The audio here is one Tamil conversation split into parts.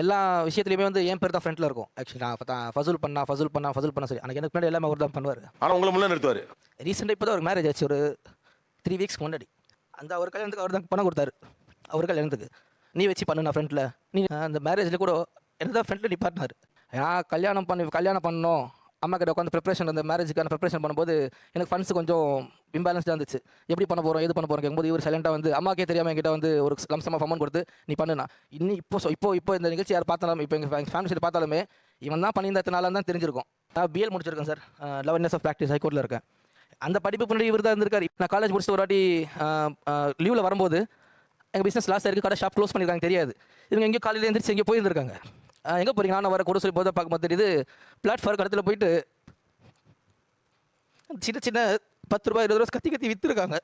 எல்லா விஷயத்துலையுமே வந்து என் பேர் தான் ஃப்ரண்ட்டில் இருக்கும். ஆக்சுவலி நான் ஃபசூல் பண்ணா ஃபசூல் பண்ணா ஃபசூல் பண்ண சரி எனக்கு எனக்கு முன்னாடி எல்லாமே அவர் தான் பண்ணுவார். ஆனால் உங்களை முன்னே நிறுத்துவார். ரீசெண்டாக இப்போ தான் ஒரு மேரேஜ் ஆச்சு. ஒரு த்ரீ வீக்ஸ் முன்னாடி. அந்த அவர் கல்யாணத்துக்கு அவர் தான் பணம் கொடுத்தாரு. அவர் கல்யாணத்துக்கு. நீ வச்சு பண்ணு நான் ஃப்ரெண்டில் நீ அந்த மேரேஜில் கூட எனக்கு தான் ஃப்ரெண்டில் நிப்பாட்டினார். நான் கல்யாணம் பண்ணி கல்யாணம் பண்ணோம் அம்மா கிட்ட உட்காந்து ப்ரிப்பரேஷன் இந்த மேரேஜுக்கான ப்ரிப்பரேஷன் பண்ணும்போது எனக்கு ஃபண்ட்ஸ் கொஞ்சம் இம்பேலன்ஸ்டாக இருந்துச்சு. எப்படி பண்ண போகிறோம் எது பண்ண போகிறோம் கேட்கும்போது இவர் சைலண்டாக வந்து அம்மாக்கே தெரியாமல் என்கிட்ட வந்து ஒரு லம்சமாக அமௌண்ட் கொடுத்து நீ பண்ணுனா இன்னும் இப்போ இப்போ இப்போ இந்த நிகழ்ச்சி யார் பார்த்தாலும் இப்போ எங்கள் ஃபேமிலி பார்த்தாலுமே இவன் தான் பண்ணியிருந்ததுனால தான் தெரிஞ்சிருக்கும். நான் பிஎல் முடிச்சிருக்கேன் sir eleven years of practice ஹைகோர்ட்டில் இருக்கேன். அந்த படிப்பு முன்னாடி இவர் தான் இருந்திருக்காரு. நான் காலேஜ் முடிச்சுட்டு ஒரு வாட்டி லீவில் வரும்போது எங்கள் பிஸ்னஸ் லாஸ் ஆயிருக்கு கடை ஷாப் க்ளோஸ் பண்ணியிருக்காங்க தெரியாது. இவங்க எங்கேயோ காலையில் எழுந்திரிச்சு எங்கேயோ போயிருந்திருக்காங்க. எங்கே போகிறீங்க நான் வர கூட சொல்லி போதை பார்க்கும்போது தெரியுது. பிளாட்ஃபார்ம் இடத்துல போயிட்டு சின்ன சின்ன பத்து ரூபாய் இருபது ரூபா கத்தி கத்தி விற்றுருக்காங்க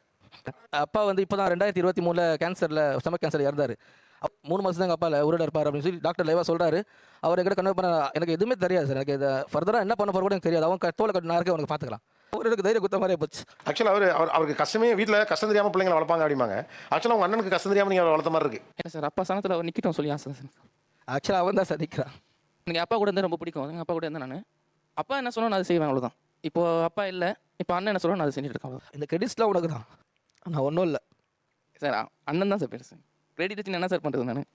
அப்பா வந்து இப்போ தான் ரெண்டாயிரத்தி இருபத்தி மூணில் கேன்சரில் ஸ்டமக் கேன்சர் இறந்தார். அப்~ மூணு மாதம் தான் எங்கள் அப்பா உருட இருப்பார் அப்படின்னு சொல்லி டாக்டர் லைவாக சொல்கிறாரு அவர் எங்கிட்ட கன்வே பண்ண எனக்கு எதுவுமே தெரியாது சார். எனக்கு இதை ஃபர்தராக என்ன பண்ண போகிற கூட எனக்கு தெரியாது. அவன் க- தோலை கட்டு நாருக்கு அவனுக்கு பார்த்துக்கலாம். அவர் எனக்கு தைரியம் குத்த மாதிரியே போச்சு. ஆக்சுவலாக அவர் அவர் அவருக்கு கஷ்டமே வீட்டில் கஷ்டம் தெரியாமல் பிள்ளைங்களை வளர்ப்பாங்க அப்படிம்பாங்க. ஆக்சுவலாக உங்கள் அண்ணனுக்கு கஷ்டம் தெரியாமல் நீங்கள் வளர்த்த மாதிரி இருக்கு. என்ன சார் அப்பா சனத்தில் அவர் நிற்கட்டும் சொல்லி ஆசை சார்? ஆக்சுவலாக அவன் தான் சார் நிற்கிறான் எனக்கு அப்பா கூட இருந்தால் ரொம்ப பிடிக்கும். எங்கள் அப்பா கூட இருந்தேன் நான். அப்பா என்ன சொன்னோம் நான் அதை செய்வேன் அவ்வளோதான் இப்போ அப்பா இல்லை. இப்போ அண்ணன் என்ன சொல்லுவோம் நான் அதை செஞ்சுட்டு இருக்கேன் இந்த கிரெடிட்ஸ்லாம் உனக்கு தான் நான் ஒன்றும் இல்லை. சார் அண்ணன் தான் சார் பெருசு. கிரெடிட் வச்சு என்ன சார் பண்ணுறது நான்?